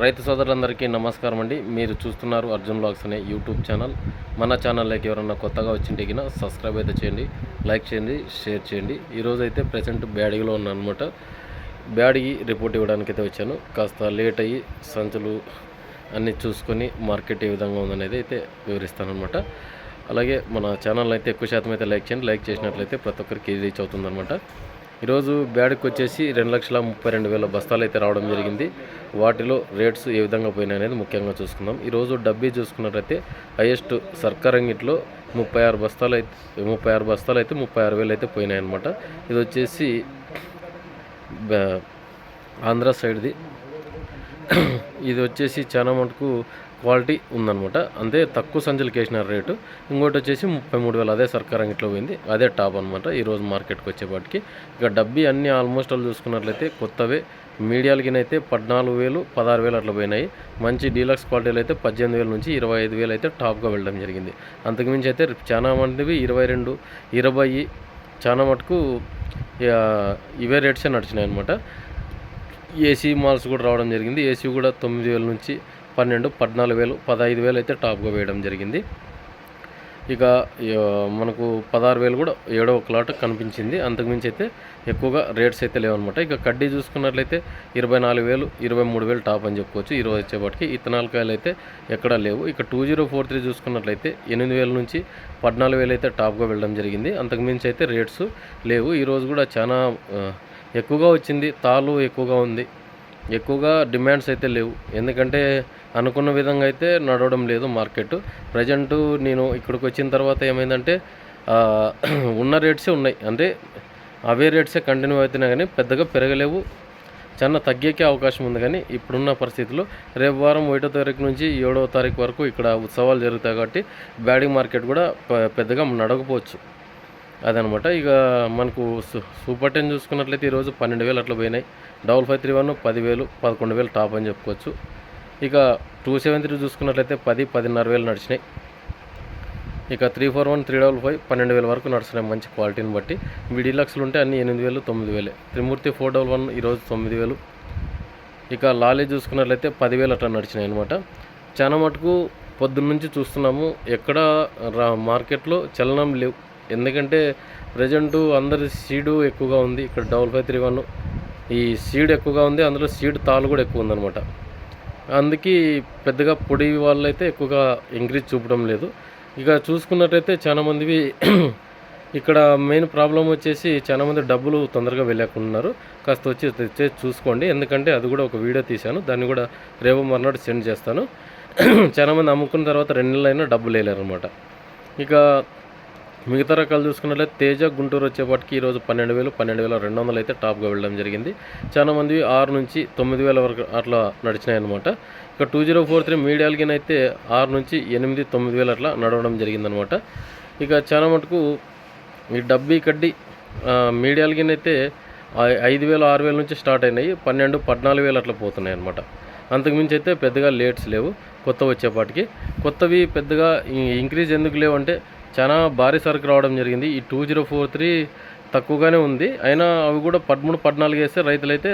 రైతు సోదరులందరికీ నమస్కారం అండి. మీరు చూస్తున్నారు అర్జున్ బ్లాగ్స్ అనే యూట్యూబ్ ఛానల్. మన ఛానల్లోకి ఎవరన్నా కొత్తగా వచ్చింటే సబ్స్క్రైబ్ అయితే చేయండి లైక్ చేయండి షేర్ చేయండి. ఈరోజు అయితే ప్రజెంట్ బ్యాడిగిలో ఉన్నాను అనమాట బ్యాడిగి రిపోర్ట్ ఇవ్వడానికి అయితే వచ్చాను. కాస్త లేట్ అయ్యి సంచులు అన్నీ చూసుకొని మార్కెట్ ఏ విధంగా ఉందనేది అయితే వివరిస్తానమాట అలాగే మన ఛానల్ అయితే ఎక్కువ శాతం అయితే లైక్ చేయండి. లైక్ చేసినట్లయితే ప్రతి ఒక్కరికి రీచ్ అవుతుందన్నమాట. ఈరోజు బ్యాడ్కి వచ్చేసి రెండు లక్షల ముప్పై రెండు వేల బస్తాలు అయితే రావడం జరిగింది. వాటిలో రేట్స్ ఏ విధంగా పోయినాయి అనేది ముఖ్యంగా చూసుకుందాం. ఈరోజు డబ్బీ చూసుకున్నట్లయితే హైయెస్ట్ సర్కారంగిట్లో ముప్పై ఆరు బస్తాలు అయితే ముప్పై ఆరు బస్తాలు అయితే ముప్పై ఆరు వేలు అయితే పోయినాయి అనమాట ఇది వచ్చేసి ఆంధ్ర సైడ్ది. ఇది వచ్చేసి చాలా మటుకు క్వాలిటీ ఉందనమాట అంతే తక్కువ సంచులకి వేసిన రేటు. ఇంకోటి వచ్చేసి ముప్పై మూడు వేలు అదే సర్కారం ఇట్లా పోయింది. అదే టాప్ అనమాట ఈరోజు మార్కెట్కి వచ్చేపాటికి. ఇక డబ్బీ అన్నీ ఆల్మోస్ట్ వాళ్ళు చూసుకున్నట్లయితే కొత్తవే. మీడియాలకినైతే పద్నాలుగు వేలు పదహారు వేలు అట్లా పోయినాయి. మంచి డీలక్స్ క్వాలిటీలు అయితే పద్దెనిమిది వేల నుంచి ఇరవై ఐదు వేలు అయితే టాప్గా వెళ్ళడం జరిగింది. అంతకుమించి అయితే చాలా మందివి ఇరవై రెండు ఇరవై చాలా మటుకు ఇక ఇవే రేట్సే నడిచినాయి అనమాట ఏసీ మాల్స్ కూడా రావడం జరిగింది. ఏసీ కూడా తొమ్మిది వేల నుంచి పన్నెండు పద్నాలుగు వేలు పదహైదు వేలు అయితే టాప్గా వేయడం జరిగింది. ఇక మనకు పదహారు వేలు కూడా ఏడో క్లాట్ కనిపించింది. అంతకుమించి అయితే ఎక్కువగా రేట్స్ అయితే లేవన్నమాట. ఇక కడ్డీ చూసుకున్నట్లయితే ఇరవై నాలుగు వేలు ఇరవై మూడు వేలు టాప్ అని చెప్పుకోవచ్చు. ఈరోజు వచ్చేపాటికి ఇత్తనాల కాయలు అయితే ఎక్కడా లేవు. ఇక టూ జీరో ఫోర్ త్రీ చూసుకున్నట్లయితే ఎనిమిది వేల నుంచి పద్నాలుగు వేలు అయితే టాప్గా వెళ్ళడం జరిగింది. అంతకుమించి అయితే రేట్స్ లేవు. ఈరోజు కూడా చాలా ఎక్కువగా వచ్చింది. తాళ్ళు ఎక్కువగా ఉంది. ఎక్కువగా డిమాండ్స్ అయితే లేవు. ఎందుకంటే అనుకున్న విధంగా అయితే నడవడం లేదు మార్కెట్. ప్రజెంట్ నేను ఇక్కడికి వచ్చిన తర్వాత ఏమైందంటే ఉన్న రేట్సే ఉన్నాయి. అంటే అవే రేట్సే కంటిన్యూ అవుతున్నాయి కానీ పెద్దగా పెరగలేవు. చాలా తగ్గేకే అవకాశం ఉంది కానీ ఇప్పుడున్న పరిస్థితుల్లో రేపు వారం ఒకటో తారీఖు నుంచి ఏడవ తారీఖు వరకు ఇక్కడ ఉత్సవాలు జరుగుతాయి కాబట్టి బ్యాడింగ్ మార్కెట్ కూడా పెద్దగా నడకపోవచ్చు. అదనమాట. ఇక మనకు సూపర్ టెన్ చూసుకున్నట్లయితే ఈరోజు పన్నెండు వేలు అట్లా పోయినాయి. డబల్ ఫైవ్ త్రీ వన్ పదివేలు పదకొండు వేలు టాప్ అని చెప్పుకోవచ్చు. ఇక టూ సెవెన్ త్రీ చూసుకున్నట్లయితే పది పదిన్నర వేలు నడిచినాయి. ఇక three four one three double five పన్నెండు వేల వరకు నడుస్తున్నాయి మంచి క్వాలిటీని బట్టి. మీ డీలక్స్లు ఉంటే అన్ని ఎనిమిది వేలు తొమ్మిది వేలే. త్రిమూర్తి ఫోర్ డబల్ వన్ ఈరోజు తొమ్మిది వేలు. ఇక లాలీ చూసుకున్నట్లయితే పదివేలు అట్లా నడిచినాయి అనమాట చాలా మటుకు పొద్దున్నుంచి చూస్తున్నాము ఎక్కడ రా మార్కెట్లో చలనం లేవు. ఎందుకంటే ప్రజెంట్ అందరి సీడు ఎక్కువగా ఉంది. ఇక్కడ డబల్ ఫైవ్ త్రీ వన్ ఈ సీడ్ ఎక్కువగా ఉంది. అందులో సీడ్ తాలు కూడా ఎక్కువ ఉందన్నమాట. అందుకే పెద్దగా పొడి వాళ్ళైతే ఎక్కువగా ఇంక్రీజ్ చూపడం లేదు. ఇక చూసుకున్నట్టయితే చాలామందివి ఇక్కడ మెయిన్ ప్రాబ్లం వచ్చేసి చాలా మంది డబ్బులు తొందరగా వెళ్ళకుంటున్నారు కాస్త వచ్చి తెచ్చే చూసుకోండి. ఎందుకంటే అది కూడా ఒక వీడియో తీశాను. దాన్ని కూడా రేపు మర్నాడు సెండ్ చేస్తాను. చాలామంది అమ్ముకున్న తర్వాత రెండు నెలలైనా అయినా డబ్బులు వేయలేరు అనమాట ఇక మిగతా రకాలు చూసుకున్నట్లయితే తేజ గుంటూరు వచ్చేపాటికి ఈరోజు పన్నెండు వేలు పన్నెండు వేల రెండు వందలు అయితే టాప్గా వెళ్ళడం జరిగింది. చాలా మంది ఆరు నుంచి తొమ్మిది వేల వరకు అట్లా నడిచినాయి అనమాట ఇక టూ జీరో ఫోర్ త్రీ మీడియాలకి అయితే ఆరు నుంచి ఎనిమిది తొమ్మిది వేలు అట్లా నడవడం జరిగిందనమాట ఇక చాలా మటుకు ఈ డబ్బీ కడ్డీ మీడియాలకి అయితే ఐదు వేలు ఆరు వేల నుంచి స్టార్ట్ అయినాయి. పన్నెండు పద్నాలుగు వేలు అట్లా పోతున్నాయి అనమాట అంతకుమించి అయితే పెద్దగా లేట్స్ లేవు కొత్త వచ్చేపాటికి. కొత్తవి పెద్దగా ఇంక్రీజ్ ఎందుకు లేవు అంటే చాలా భారీ సరుకు రావడం జరిగింది. ఈ టూ జీరో ఫోర్ త్రీ తక్కువగానే ఉంది. అయినా అవి కూడా పదమూడు పద్నాలుగు వేస్తే రైతులైతే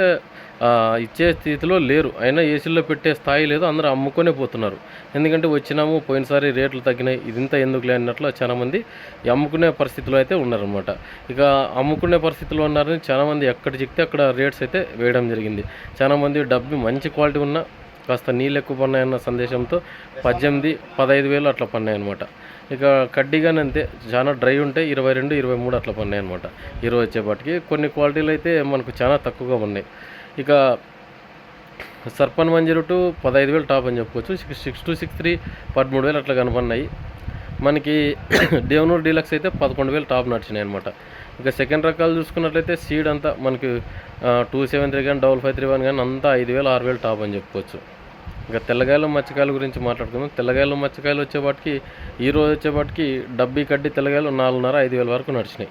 ఇచ్చే స్థితిలో లేరు. అయినా ఏసీల్లో పెట్టే స్థాయి లేదు. అందరూ అమ్ముకొనే పోతున్నారు. ఎందుకంటే వచ్చినాము పోయినసారి రేట్లు తగ్గినాయి. ఇదింత ఎందుకులే అన్నట్లు చాలామంది అమ్ముకునే పరిస్థితిలో అయితే ఉన్నారనమాట ఇక అమ్ముకునే పరిస్థితిలో ఉన్నారని చాలామంది ఎక్కడ చెప్తే అక్కడ రేట్స్ అయితే వేయడం జరిగింది. చాలామంది డబ్బు మంచి క్వాలిటీ ఉన్న కాస్త నీళ్ళు ఎక్కువ పన్నాయన్న సందేశంతో పద్దెనిమిది పదహైదు వేలు అట్లా పన్నాయి ఇక ఇక కడ్డీగానే అంతే. చాలా డ్రై ఉంటే ఇరవై రెండు ఇరవై మూడు అట్లా పన్నాయి అనమాట ఇరవై వచ్చేపాటికి కొన్ని క్వాలిటీలు అయితే మనకు చాలా తక్కువగా ఉన్నాయి ఇక సర్పన్ మంజీరు టు పదహైదు వేలు టాప్ అని చెప్పుకోవచ్చు. Six six two six three పదమూడు వేలు అట్లా కనపడినాయి మనకి దేవనూరు డీలక్స్ అయితే పదకొండు వేలు టాప్ నడిచినాయి అనమాట ఇక సెకండ్ రకాలు చూసుకున్నట్లయితే సీడ్ అంతా మనకి టూ సెవెన్ త్రీ కానీ డబల్ ఫైవ్ త్రీ వన్ కానీ అంతా ఐదు వేలు ఆరు వేలు టాప్ అని చెప్పుకోవచ్చు. ఇక తెల్లగాయలు మచ్చకాయల గురించి మాట్లాడుకుందాం. తెల్లగాయలు మచ్చకాయలు వచ్చేపాటికి ఈ రోజు వచ్చేపాటికి డబ్బీ కడ్డీ తెల్లగాయలు నాలుగున్నర ఐదు వేల వరకు నడిచినాయి.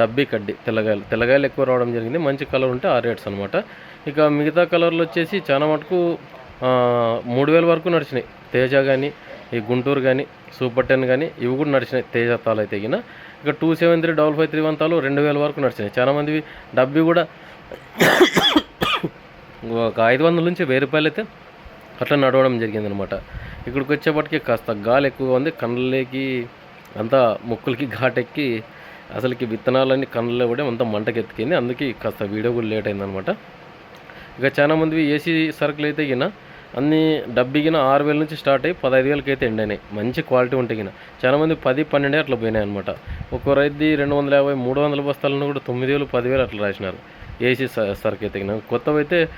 డబ్బీ కడ్డీ తెల్లగాయలు. తెల్లగాయలు ఎక్కువ రావడం జరిగింది. మంచి కలర్ ఉంటే ఆ రేట్స్ అనమాట ఇక మిగతా కలర్లు వచ్చేసి చాలా మటుకు మూడు వేల వరకు నడిచినాయి. తేజ కానీ ఈ గుంటూరు కానీ సూపర్ టెన్ కానీ ఇవి కూడా నడిచినాయి. తేజ తాలు అయితే గిన. ఇక two seven three double five three one తాలు రెండు వేల వరకు నడిచినాయి. చాలామంది డబ్బీ కూడా ఒక ఐదు వందల నుంచి వెయ్యి రూపాయలు అయితే అట్లా నడవడం జరిగిందనమాట. ఇక్కడికి వచ్చేప్పటికి కాస్త గాలి ఎక్కువగా ఉంది. కండ్లకి అంతా ముక్కులకి ఘాటెక్కి అసలుకి విత్తనాలన్నీ కళ్ళలో కూడా అంతా మంటకెత్తికింది. అందుకే కాస్త వీడియో కూడా లేట్ అయిందనమాట. ఇక చాలా మంది ఏసీ సరుకులు అయితే గిన అన్ని డబ్బిగిన ఆరు వేల నుంచి స్టార్ట్ అయ్యి పదహైదు వేలకి అయితే ఎండైనాయి. మంచి క్వాలిటీ ఉంటాయి గిన చాలా మంది పది పన్నెండే అట్లా పోయినాయి అనమాట ఒక్కో రైతు రెండు వందల యాభై మూడు వందల బస్తాలను కూడా తొమ్మిది వేలు పదివేలు అట్లా రాసినారు. ఏసీ స- సరుకు అయితే కొత్తవి అయితే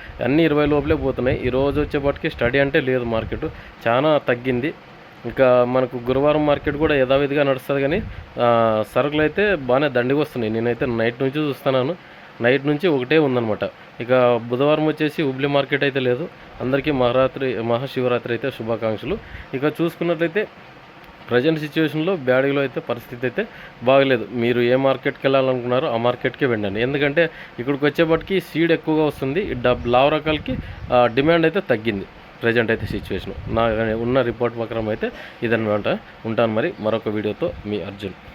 ఇరవై లోపలే పోతున్నాయి. ఈ రోజు స్టడీ అంటే లేదు మార్కెట్. చాలా తగ్గింది. ఇంకా మనకు గురువారం మార్కెట్ కూడా యథావిధిగా నడుస్తుంది కానీ సరుకులు అయితే బాగానే దండిగా వస్తున్నాయి. నేనైతే నైట్ నుంచి చూస్తున్నాను. నైట్ నుంచి ఒకటే ఉందనమాట ఇక బుధవారం వచ్చేసి హుబ్లీ మార్కెట్ అయితే లేదు. అందరికీ మహారాత్రి మహాశివరాత్రి అయితే శుభాకాంక్షలు. ఇక చూసుకున్నట్లయితే ప్రజెంట్ సిచ్యువేషన్లో బ్యాడీలో అయితే పరిస్థితి అయితే బాగలేదు. మీరు ఏ మార్కెట్కి వెళ్ళాలనుకున్నారో ఆ మార్కెట్కే వెళ్ళండి. ఎందుకంటే ఇక్కడికి వచ్చేప్పటికి సీడ్ ఎక్కువగా వస్తుంది. డబ్ లావ రకాలకి డిమాండ్ అయితే తగ్గింది. ప్రజెంట్ అయితే సిచ్యువేషన్. నా ఉన్న రిపోర్ట్ ప్రకారం అయితే ఇదన్నమాట. ఉంటాను మరి మరొక వీడియోతో మీ అర్జున్.